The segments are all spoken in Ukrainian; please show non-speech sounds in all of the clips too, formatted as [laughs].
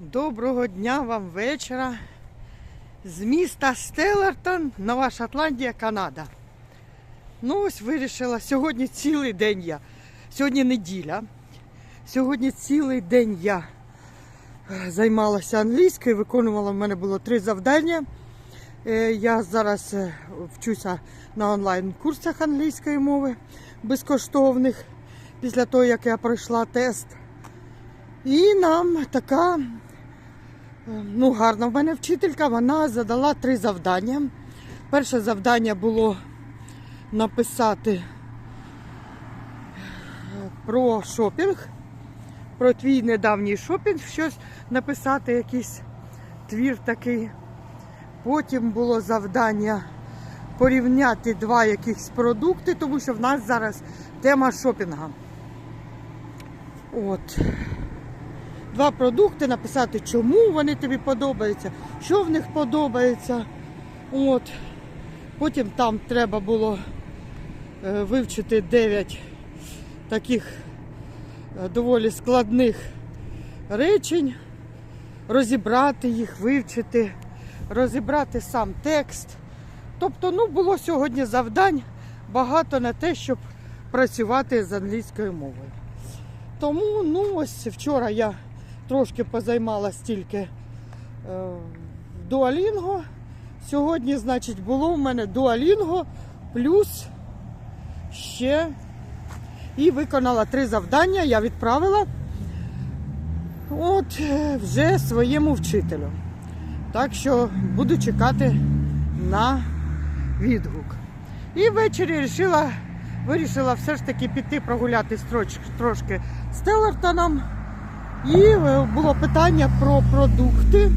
Доброго дня вам вечора з міста Стеллартон, Нова Шотландія, Канада. Ну ось вирішила, сьогодні цілий день я. Сьогодні неділя. Сьогодні цілий день я е, займалася англійською, виконувала в мене було три завдання. Е, Я зараз е, вчуся на онлайн-курсах англійської мови безкоштовних після того, як я пройшла тест. І нам така ну, гарна в мене вчителька, вона задала три завдання. Перше завдання було написати е, про шопінг, про твій недавній шопінг, щось написати, якийсь твір такий. Потім було завдання порівняти два якихось продукти, тому що в нас зараз тема шопінга. От два продукти, написати, чому вони тобі подобаються, що в них подобається. От. Потім там треба було е, вивчити 9 таких е, доволі складних речень, розібрати їх, вивчити, розібрати сам текст. Тобто, ну, було сьогодні завдань багато на те, щоб працювати з англійською мовою. Тому ну ось вчора я трошки позаймалась тільки е, дуалінго. Сьогодні, значить, було в мене дуалінго плюс ще і виконала три завдання, я відправила от е, вже своєму вчителю. Так що буду чекати на відгук. І ввечері вирішила, вирішила все ж таки піти прогулятись троч- трошки з Телертоном. І е, було питання про продукти.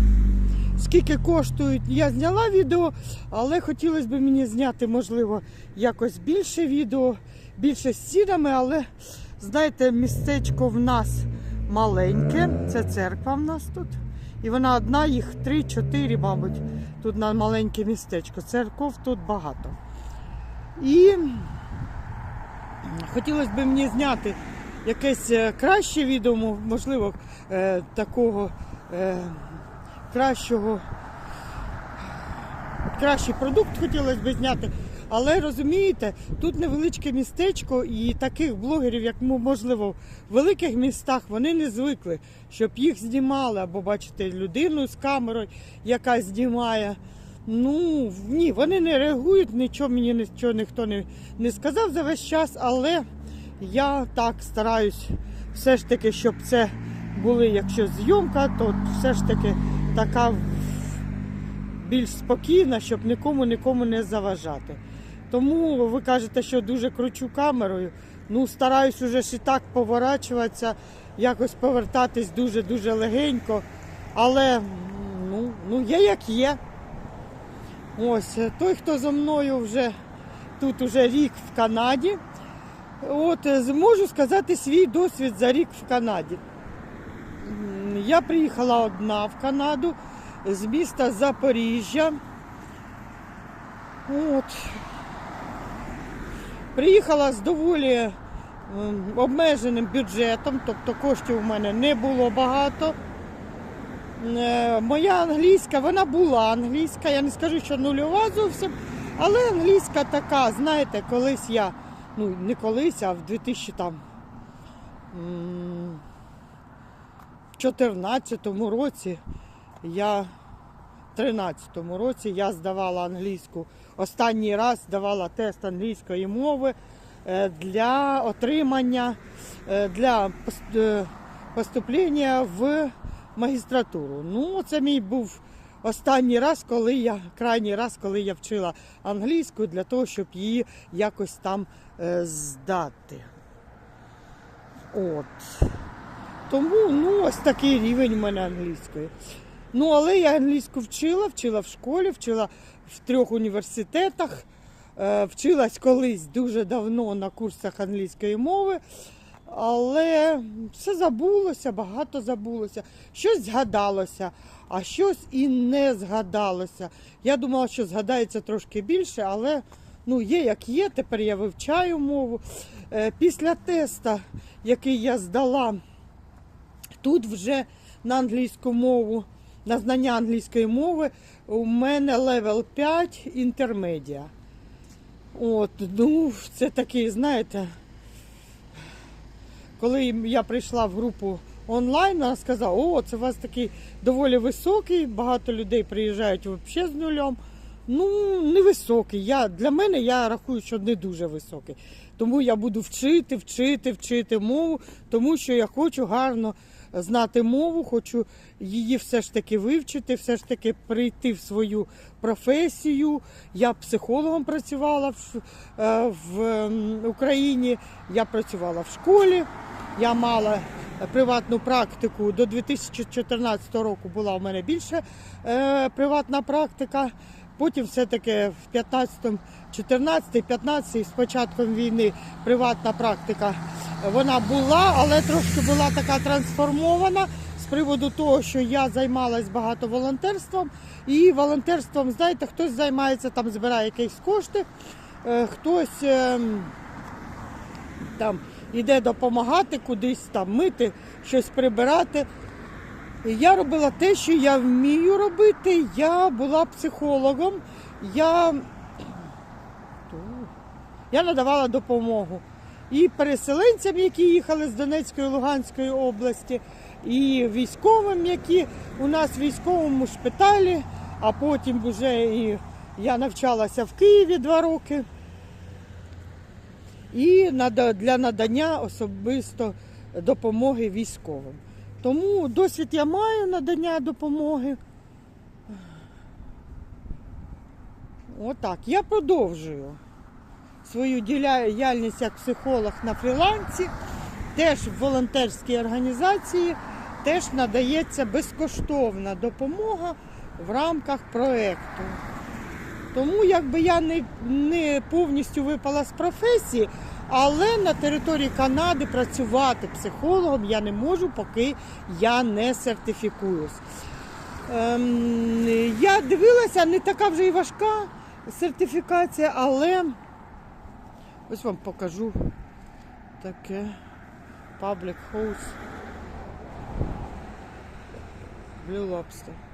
Скільки коштують? Я зняла відео, але хотілося б мені зняти, можливо, якось більше відео, більше з цінами, але знаєте, містечко в нас маленьке. Це церква в нас тут. І вона одна, їх три-чотири, мабуть, тут на маленьке містечко. Церков тут багато. І хотілося б мені зняти якесь е, краще відомо, можливо, е, такого е, кращого, кращий продукт хотілося б зняти. Але розумієте, тут невеличке містечко і таких блогерів, як можливо, в великих містах, вони не звикли, щоб їх знімали або бачити людину з камерою, яка знімає. Ну ні, вони не реагують, нічого мені нічого ніхто не, не сказав за весь час, але я так стараюсь все ж таки, щоб це були, якщо зйомка, то все ж таки така більш спокійна, щоб нікому нікому не заважати. Тому ви кажете, що дуже кручу камерою. Ну, стараюсь уже ж і так поворачуватися, якось повертатись дуже-дуже легенько. Але ну, ну є як є. Ось той, хто зо мною вже тут уже рік в Канаді. От е, зможу сказати свій досвід за рік в Канаді. Я приїхала одна в Канаду з міста Запоріжжя. От. Приїхала з доволі обмеженим бюджетом, тобто коштів у мене не було багато. Е, Моя англійська, вона була англійська, я не скажу, що нульова зовсім, але англійська така, знаєте, колись я, ну не колись, а в 2000 там. 14-му році я в 13-му році я здавала англійську. Останній раз здавала тест англійської мови е, для отримання е, для е, поступлення в магістратуру. Ну, це мій був останній раз, коли я крайній раз, коли я вчила англійську для того, щоб її якось там е, здати. От. Тому ну, ось такий рівень у мене англійської. Ну, але я англійську вчила, вчила в школі, вчила в трьох університетах, е, вчилась колись дуже давно на курсах англійської мови. Але все забулося, багато забулося. Щось згадалося, а щось і не згадалося. Я думала, що згадається трошки більше, але ну, є як є. Тепер я вивчаю мову. Е, Після теста, який я здала Тут вже на англійську мову, на знання англійської мови у мене левел 5 інтермедіа. От, ну, це такий, знаєте, коли я прийшла в групу онлайн, вона сказала, о, це у вас такий доволі високий, багато людей приїжджають взагалі з нульом. Ну, невисокий. Я, для мене я рахую, що не дуже високий. Тому я буду вчити, вчити, вчити мову, тому що я хочу гарно знати мову, хочу її все ж таки вивчити, все ж таки прийти в свою професію. Я психологом працювала в, е, в Україні, я працювала в школі, я мала приватну практику. До 2014 року була у мене більше е, приватна практика. Потім все-таки в 15, 14, 15 з початком війни приватна практика вона була, але трошки була така трансформована з приводу того, що я займалась багато волонтерством. І волонтерством, знаєте, хтось займається там, збирає якісь кошти, е, хтось ем, там іде допомагати кудись там мити, щось прибирати. Я робила те, що я вмію робити. Я була психологом. Я, я надавала допомогу і переселенцям, які їхали з Донецької Луганської області, і військовим, які у нас в військовому шпиталі, а потім вже і я навчалася в Києві два роки. І для надання особисто допомоги військовим. Тому досвід я маю надання допомоги. Отак. Я продовжую свою діяльність як психолог на фрілансі, теж в волонтерській організації, теж надається безкоштовна допомога в рамках проєкту. Тому якби я не, не повністю випала з професії, але на території Канади працювати психологом я не можу, поки я не сертифікуюсь. Ем, я дивилася, не така вже і важка сертифікація, але ось вам покажу таке Public House Blue Lobster.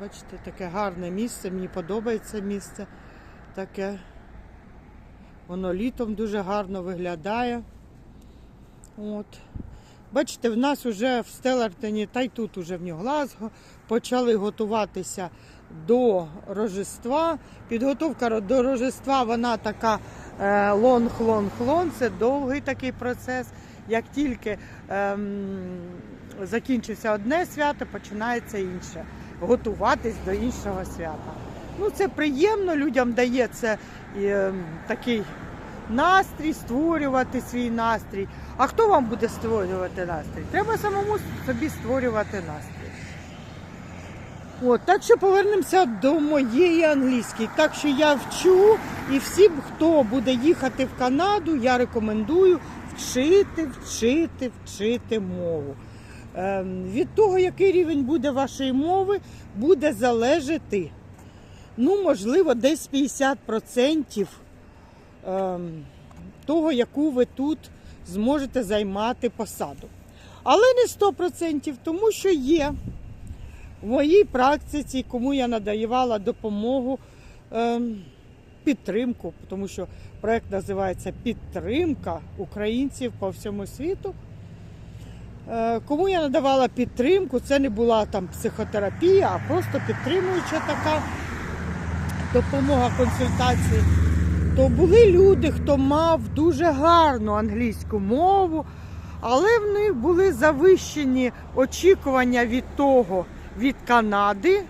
Бачите, таке гарне місце, мені подобається місце таке. Воно літом дуже гарно виглядає. От. Бачите, в нас вже в Стелартені, та й тут уже в нього Глазго, почали готуватися до Рождества. Підготовка до Рождества, вона така лонг-лонг-лонг, це довгий такий процес. Як тільки ем, закінчиться одне свято, починається інше. Готуватись до іншого свята. Ну, це приємно, людям дає це е, такий настрій, створювати свій настрій. А хто вам буде створювати настрій? Треба самому собі створювати настрій. От, так що повернемося до моєї англійської. Так що я вчу, і всім, хто буде їхати в Канаду, я рекомендую вчити, вчити, вчити мову. Ем, від того, який рівень буде вашої мови, буде залежати, ну, можливо, десь 50% ем, того, яку ви тут зможете займати посаду. Але не 100%, тому що є в моїй практиці, кому я надавала допомогу, ем, підтримку, тому що проект називається Підтримка українців по всьому світу. Е, Кому я надавала підтримку, це не була там психотерапія, а просто підтримуюча така допомога консультації. То були люди, хто мав дуже гарну англійську мову, але в них були завищені очікування від того, від Канади,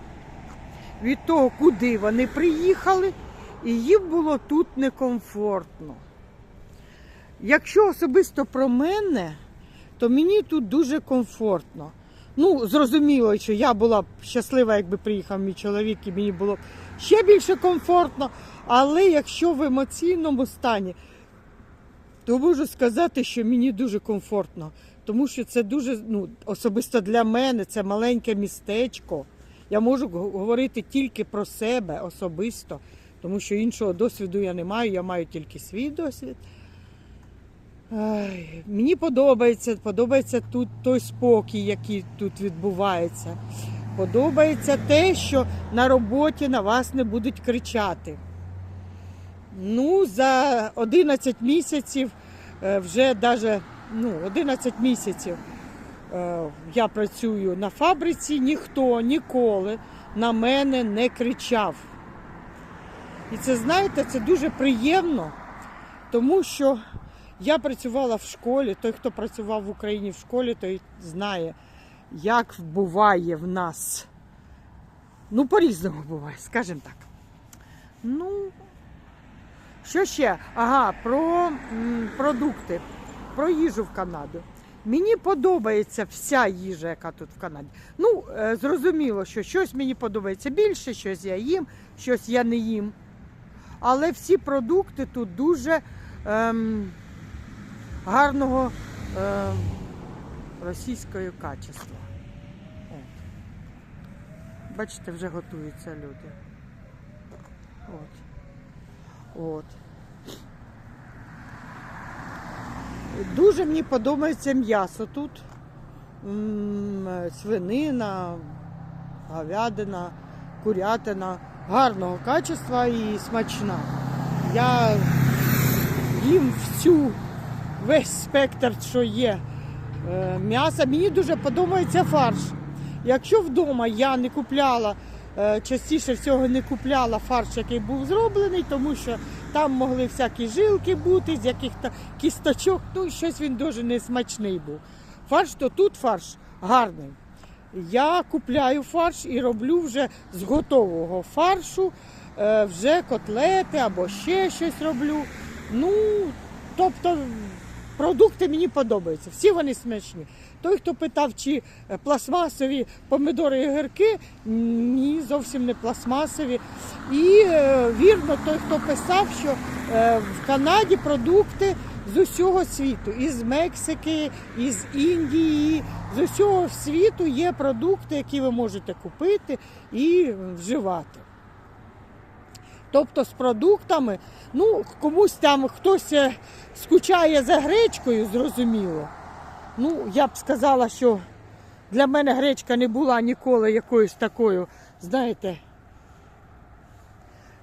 від того, куди вони приїхали, і їм було тут некомфортно. Якщо особисто про мене, то мені тут дуже комфортно. Ну, зрозуміло, що я була б щаслива, якби приїхав мій чоловік, і мені було б ще більше комфортно. Але якщо в емоційному стані, то можу сказати, що мені дуже комфортно. Тому що це дуже, ну, особисто для мене, це маленьке містечко. Я можу говорити тільки про себе особисто, тому що іншого досвіду я не маю, я маю тільки свій досвід. Мені подобається, подобається тут той спокій, який тут відбувається. Подобається те, що на роботі на вас не будуть кричати. Ну, за 11 місяців, е, вже даже, ну, 11 місяців е, я працюю на фабриці, ніхто ніколи на мене не кричав. І це, знаєте, це дуже приємно, тому що я працювала в школі. Той, хто працював в Україні в школі, той знає, як буває в нас. Ну, по-різному буває, скажімо так. Ну, що ще? Ага, про м, продукти, про їжу в Канаду. Мені подобається вся їжа, яка тут в Канаді. Ну, е, зрозуміло, що щось мені подобається більше, щось я їм, щось я не їм. Але всі продукти тут дуже ем, гарного ем, російського качества. От. Бачите, вже готуються люди. От. От. Дуже мені подобається м'ясо тут. М, е, Свинина, говядина, курятина гарного качества і смачна. Я їм всю весь спектр, що є е, м'яса. Мені дуже подобається фарш. Якщо вдома я не купляла, е, частіше всього не купляла фарш, який був зроблений, тому що там могли всякі жилки бути, з яких-то кісточок, ну щось він дуже несмачний був. Фарш, то тут фарш гарний. Я купляю фарш і роблю вже з готового фаршу, е, вже котлети або ще щось роблю. Ну, тобто продукти мені подобаються, всі вони смачні. Той, хто питав, чи е, пластмасові помидори і огірки, ні, зовсім не пластмасові. І е, вірно, той, хто писав, що е, в Канаді продукти з усього світу, із Мексики, із Індії, з усього світу є продукти, які ви можете купити і вживати. Тобто з продуктами, ну, комусь там хтось е, скучає за гречкою, зрозуміло. Ну, я б сказала, що для мене гречка не була ніколи якоюсь такою, знаєте,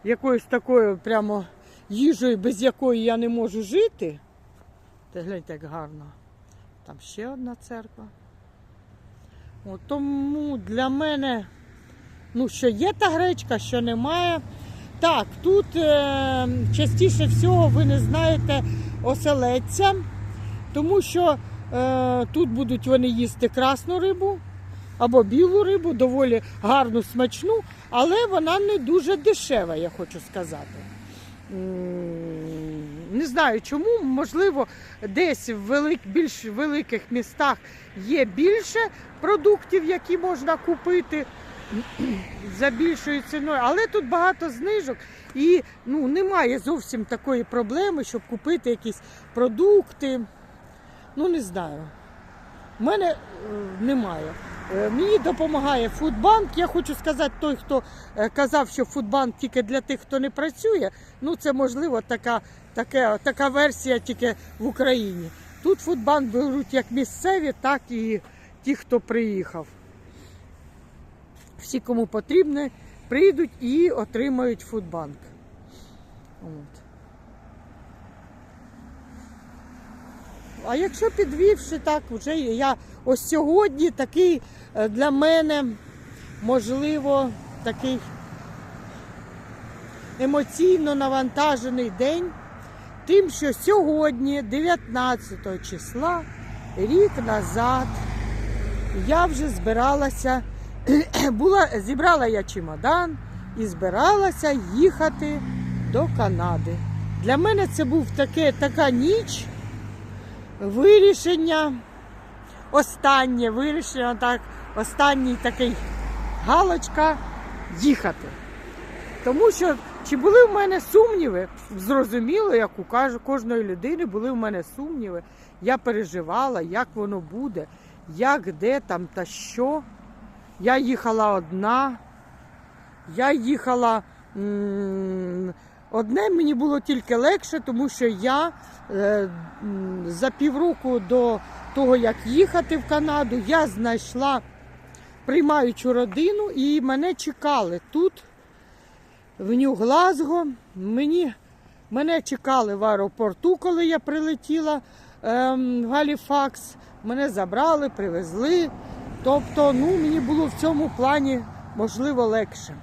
якоюсь такою прямо їжею, без якої я не можу жити. Та гляньте, як гарно. Там ще одна церква. От, тому для мене, ну, що є та гречка, що немає. Так, тут е, частіше всього ви не знаєте оселедця, тому що е, тут будуть вони їсти красну рибу або білу рибу, доволі гарну, смачну, але вона не дуже дешева, я хочу сказати. Не знаю чому, можливо, десь в велик, більш великих містах є більше продуктів, які можна купити за більшою ціною, але тут багато знижок і ну, немає зовсім такої проблеми, щоб купити якісь продукти. Ну, не знаю. У мене е, немає. Е, Мені допомагає Фудбанк. Я хочу сказати, той, хто е, казав, що Фудбанк тільки для тих, хто не працює, ну це можливо така, така, така версія тільки в Україні. Тут Фудбанк беруть як місцеві, так і ті, хто приїхав. Всі, кому потрібно, прийдуть і отримають Фудбанк. От. А якщо підвівши так, вже я ось сьогодні такий е, для мене, можливо, такий емоційно навантажений день, тим, що сьогодні, 19 числа, рік назад, я вже збиралася, [clears throat] була, зібрала я чемодан і збиралася їхати до Канади. Для мене це таке, така ніч вирішення, останнє вирішення, так, останній такий галочка їхати. Тому що чи були в мене сумніви? Зрозуміло, як у кожної людини були в мене сумніви. Я переживала, як воно буде, як, де там та що. Я їхала одна, я їхала Одне мені було тільки легше, тому що я е, за півроку до того, як їхати в Канаду, я знайшла приймаючу родину і мене чекали тут, в Нью-Глазго. Мене чекали в аеропорту, коли я прилетіла ем, в Галіфакс. Мене забрали, привезли. Тобто, ну, мені було в цьому плані можливо легше.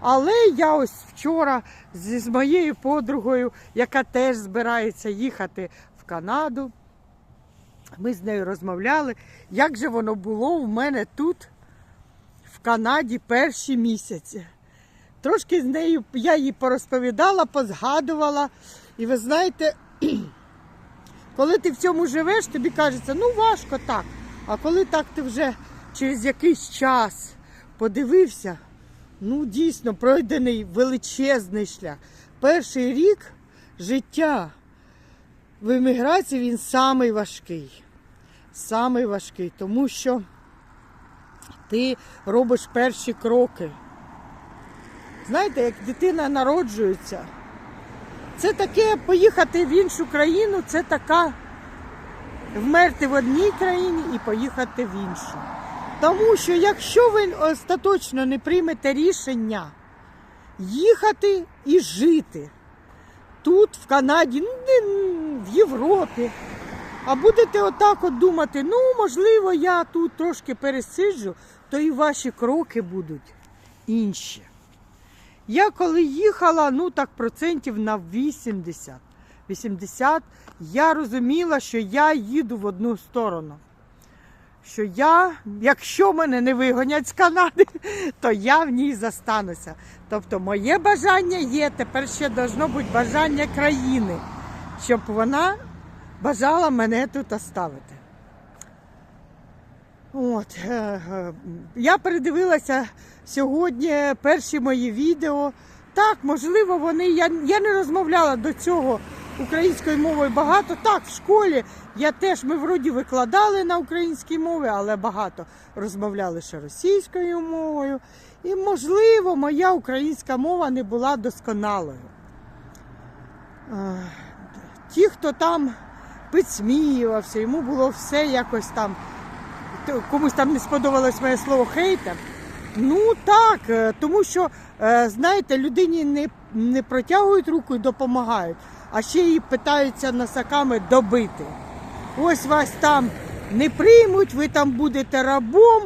Але я ось вчора зі з моєю подругою, яка теж збирається їхати в Канаду. Ми з нею розмовляли, як же воно було в мене тут, в Канаді, перші місяці. Трошки з нею я їй порозповідала, позгадувала. І ви знаєте, [clears throat] коли ти в цьому живеш, тобі кажеться, ну важко так. А коли так ти вже через якийсь час подивився, ну дійсно пройдений величезний шлях. Перший рік життя в еміграції він самий важкий. Самий важкий, тому що ти робиш перші кроки. Знаєте, як дитина народжується, це таке поїхати в іншу країну, це така вмерти в одній країні і поїхати в іншу. Тому що якщо ви остаточно не приймете рішення їхати і жити тут, в Канаді, ну, в Європі, а будете отак от думати, ну, можливо, я тут трошки пересиджу, то і ваші кроки будуть інші. Я коли їхала, ну так процентів на 80. 80 я розуміла, що я їду в одну сторону. Що я, якщо мене не вигонять з Канади, [laughs] то я в ній застануся. Тобто моє бажання є, тепер ще должно бути бажання країни, щоб вона бажала мене тут оставити. От, е, е, я передивилася сьогодні перші мої відео. Так, можливо, вони. Я, я не розмовляла до цього українською мовою багато. Так, в школі я теж ми вроді викладали на українській мові, але багато розмовляли ще російською мовою. І, можливо, моя українська мова не була досконалою. Е, Ті, хто там підсміювався, йому було все якось там комусь там не сподобалось моє слово хейтер. Ну так, е, тому що, е, знаєте, людині не, не протягують руку і допомагають, а ще її питаються носаками добити. Ось вас там не приймуть, ви там будете рабом.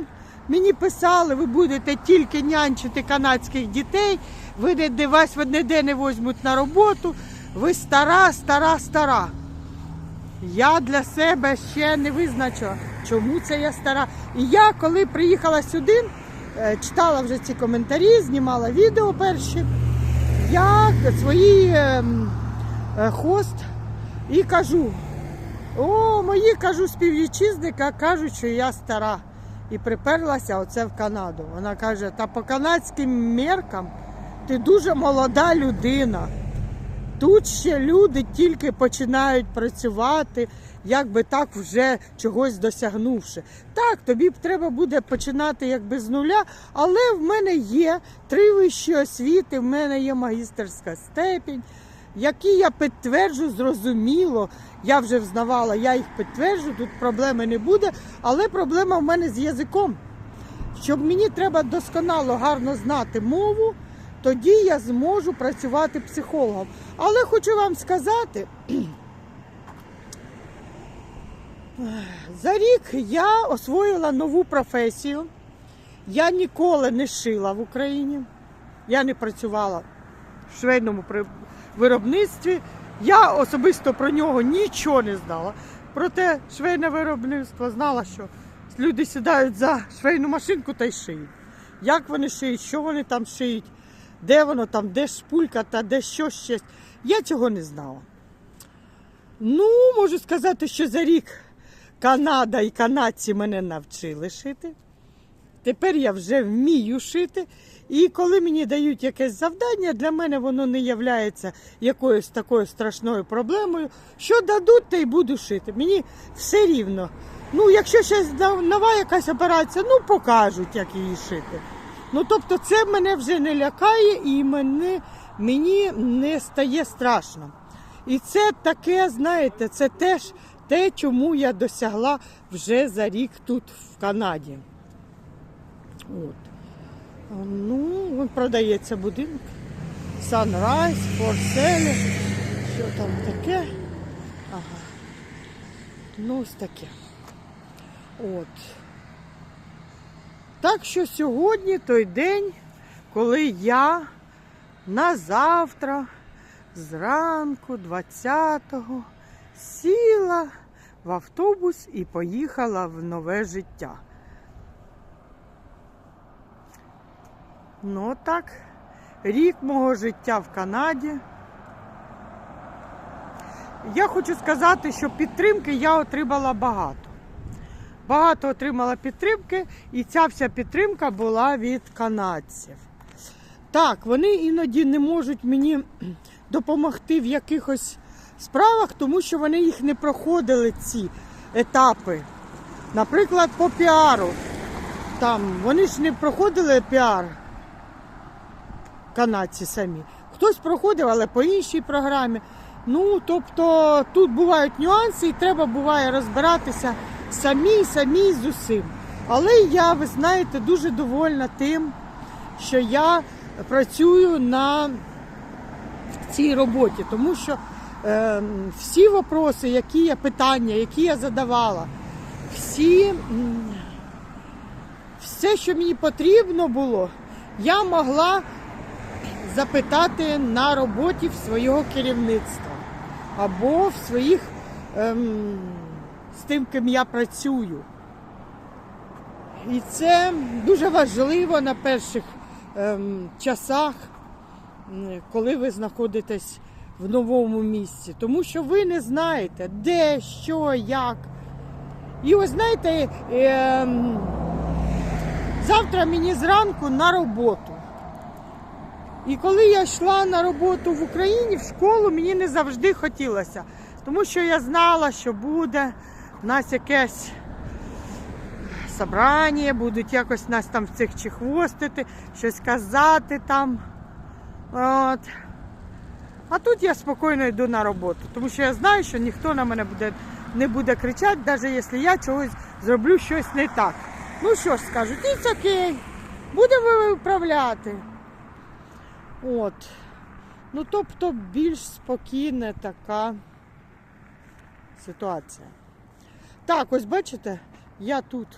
Мені писали, ви будете тільки нянчити канадських дітей, ви де вас ніде не візьмуть на роботу, ви стара, стара, стара. Я для себе ще не визначила, чому це я стара. І я, коли приїхала сюди, е, читала вже ці коментарі, знімала відео перші, я своїй ем, е, хост і кажу: о, мої кажу, співвітчизника кажуть, що я стара. І приперлася оце в Канаду. Вона каже: та по канадським меркам ти дуже молода людина. Тут ще люди тільки починають працювати, якби так вже чогось досягнувши. Так, тобі треба буде починати якби з нуля, але в мене є три вищі освіти, в мене є магістерська степінь, які я підтверджу зрозуміло. Я вже взнавала, я їх підтверджу, тут проблеми не буде, але проблема в мене з язиком. Щоб мені треба досконало гарно знати мову, тоді я зможу працювати психологом. Але хочу вам сказати, за рік я освоїла нову професію. Я ніколи не шила в Україні. Я не працювала в швейному виробництві. Я особисто про нього нічого не знала. Проте швейне виробництво знала, що люди сідають за швейну машинку та й шиють. Як вони шиють, що вони там шиють, де воно там, де шпулька та де що ще. Я цього не знала. Ну, можу сказати, що за рік Канада і канадці мене навчили шити. Тепер я вже вмію шити. І коли мені дають якесь завдання, для мене воно не є якоюсь такою страшною проблемою. Що дадуть, те й буду шити. Мені все рівно. Ну, якщо ще нова якась операція, ну покажуть, як її шити. Ну, тобто, це мене вже не лякає і мене мені не стає страшно. І це таке, знаєте, це теж те, чому я досягла вже за рік тут, в Канаді. От. Ну, продається будинок. Sunrise, sale. Що там таке? Ага. Ну, ось таке. От. Так що сьогодні той день, коли я на завтра, зранку, 20-го, сіла в автобус і поїхала в нове життя. Ну так, рік мого життя в Канаді. Я хочу сказати, що підтримки я отримала багато. Багато отримала підтримки, і ця вся підтримка була від канадців. Так, вони іноді не можуть мені [clears throat] допомогти в якихось справах, тому що вони їх не проходили, ці етапи. Наприклад, по піару. Там вони ж не проходили піар канадці самі. Хтось проходив, але по іншій програмі. Ну, тобто тут бувають нюанси, і треба буває розбиратися самі, самі з усім. Але я, ви знаєте, дуже довольна тим, що я працюю на цій роботі, тому що е, всі вопроси, які я питання, які я задавала, всі, все, що мені потрібно було, я могла запитати на роботі в свого керівництва або в своїх ем, з тим, ким я працюю. І це дуже важливо на перших ем, часах, коли ви знаходитесь в новому місці, тому що ви не знаєте, де, що, як. І ось знаєте, ем, завтра мені зранку на роботу. І коли я йшла на роботу в Україні, в школу, мені не завжди хотілося. Тому що я знала, що буде в нас якесь собрання, будуть якось нас там в цих чехвостити, щось казати там. От. А тут я спокійно йду на роботу, тому що я знаю, що ніхто на мене буде, не буде кричати, навіть якщо я чогось зроблю щось не так. Ну що ж скажуть, it's окей, будемо виправляти. От. Ну, тобто більш спокійна така ситуація. Так, ось бачите, я тут.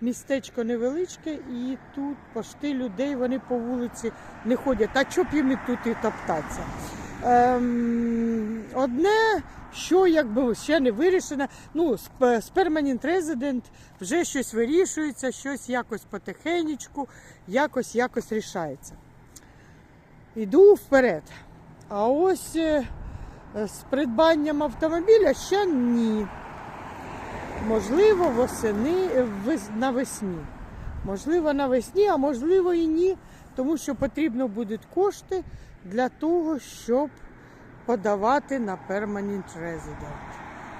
Містечко невеличке і тут пошти людей, вони по вулиці не ходять. А чоб їм і тут і топтатися? Ем, одне, що якби ще не вирішено, ну, з п- з Permanent Resident вже щось вирішується, щось якось потихенечку, якось якось рішається. Іду вперед. А ось е, з придбанням автомобіля ще ні. Можливо, восени, е, навесні. Можливо, навесні, а можливо і ні, тому що потрібно будуть кошти для того, щоб подавати на Permanent Resident.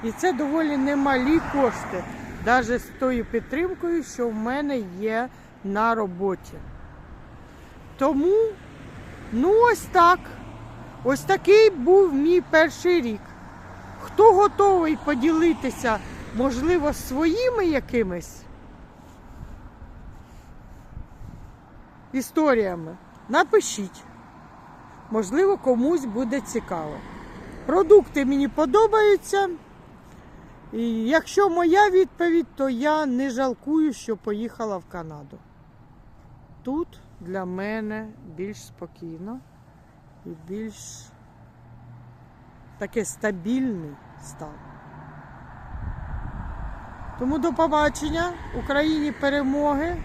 І це доволі немалі кошти, навіть з тою підтримкою, що в мене є на роботі. Тому, ну ось так. Ось такий був мій перший рік. Хто готовий поділитися, можливо, своїми якимись історіями, напишіть. Можливо, комусь буде цікаво. Продукти мені подобаються. І якщо моя відповідь, то я не жалкую, що поїхала в Канаду. Тут для мене більш спокійно і більш таке стабільний стан. Тому до побачення Україні перемоги.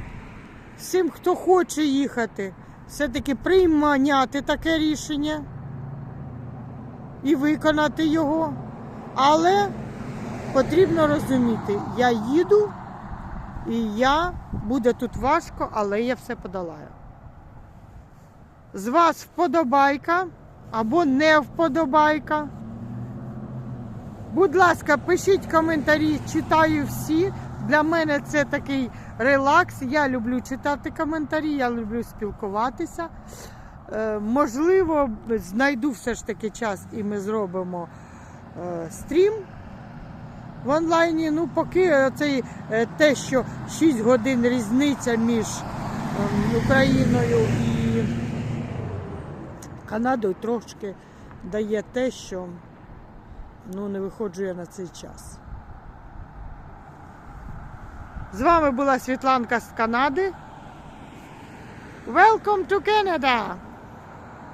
Всім, хто хоче їхати, все-таки приймати таке рішення і виконати його. Але потрібно розуміти, я їду і я буде тут важко, але я все подолаю. З вас вподобайка або не вподобайка. Будь ласка, пишіть коментарі, читаю всі. Для мене це такий релакс. Я люблю читати коментарі, я люблю спілкуватися. Е, можливо, знайду все ж таки час і ми зробимо е, стрім в онлайні. Ну, поки цей, е, те, що 6 годин різниця між ем, Україною і Канадою трошки дає те, що ну, не виходжу я на цей час. З вами була Світланка з Канади. Welcome to Canada!